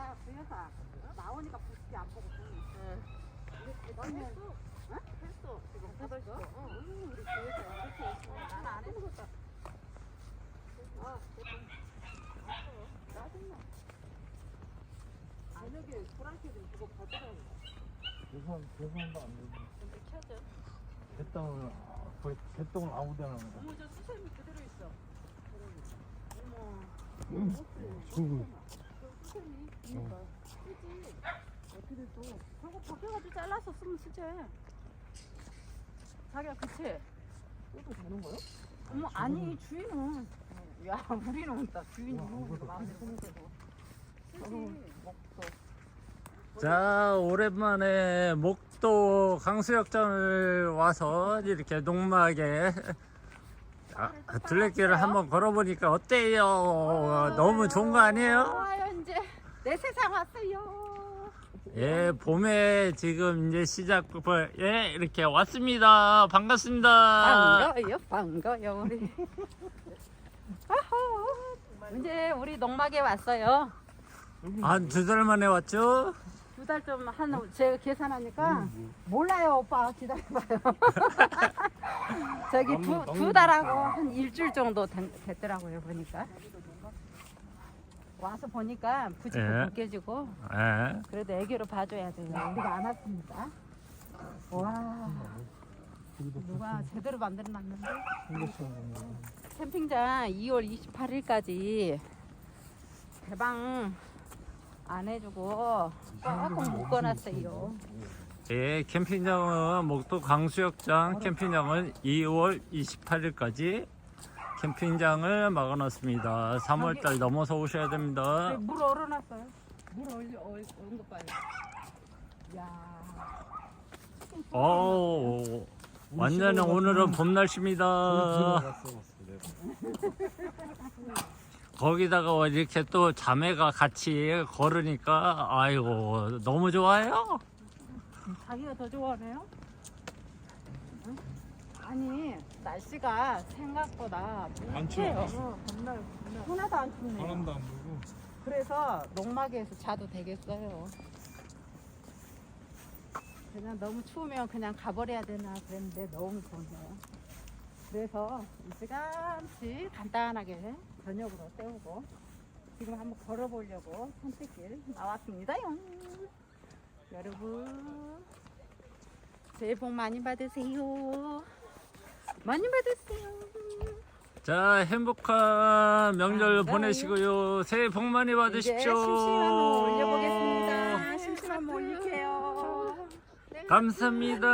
야, 그 여사 나오니까 부스기 안 보고 보니. 넌 했어? 응? 했어. 지금 했어? 어. 음, 우리 그 여사 이렇게 열심히 난안 해먹었다. 아, 짜증나. 저녁에 불안켜진 그거 버더라고. 계산 계산도 안 되고 근데 켜져. 개똥을 거의 개똥을 아무 데나 넣어. 어머, 저 수세미 그대로 있어. 어머. 저 수세미. 그니까. 어떻게 또. 그거 벗겨가지고 잘라서 쓰면 쓰지. 자기야, 그치? 이것도 되는 거야? 어머, 아니, 주인은. 야, 우리는 다 주인이 와, 마음대로 쓰는 거고. 쓰지. 먹고. 자, 오랜만에 목도 강수역장을 와서 이렇게 농막에 아, 둘레길을 한번 걸어보니까 어때요? 너무 좋은 거 아니에요? 좋아요, 이제. 내 세상 왔어요. 예, 봄에 지금 이제 시작, 예, 이렇게 왔습니다. 반갑습니다. 반가워요, 반가워요, 우리. 아호. 이제 우리 농막에 왔어요. 한 두 달 만에 왔죠? 두 달 좀 한, 제가 계산하니까 몰라요, 오빠. 기다려봐요. 저기 두, 두 달하고 한 일주일 정도 된- 됐더라고요, 보니까. 와서 보니까 부직도 예. 벗겨지고 예. 그래도 애교로 봐줘야죠. 우리가 안 왔습니다. 와, 누가 제대로 만들어놨는데? 캠핑장 2월 28일까지 개방 안 해주고 꽉꽉 묶어놨어요. 예, 캠핑장은 목도 강수역장 캠핑장은 2월 28일까지 캠핑장을 막아놨습니다. 3월달 넘어서 오셔야 됩니다. 물 얼어놨어요. 물 얼, 얼, 얼은 거 봐요. 야, 오, 완전히 오늘은 봄 날씨입니다. 거기다가 이렇게 또 자매가 같이 걸으니까 아이고 너무 좋아요. 자기가 더 좋아하네요? 응? 아니 날씨가 생각보다 안. 추워. 겁나요, 하나도 안 춥네요. 바람도 안 불고. 그래서 농막에서 자도 되겠어요. 그냥 너무 추우면 그냥 가버려야 되나 그랬는데 너무 좋네요. 그래서 일찌감치 간단하게 저녁으로 때우고 지금 한번 걸어보려고 산책길 나왔습니다요. 여러분 새해 복 많이 받으세요. 많이 받으세요. 자 행복한 명절 감사해요. 보내시고요. 새해 복 많이 이제 받으십시오. 심심한 거 올려보겠습니다. 심심한 거 올릴게요. 감사합니다.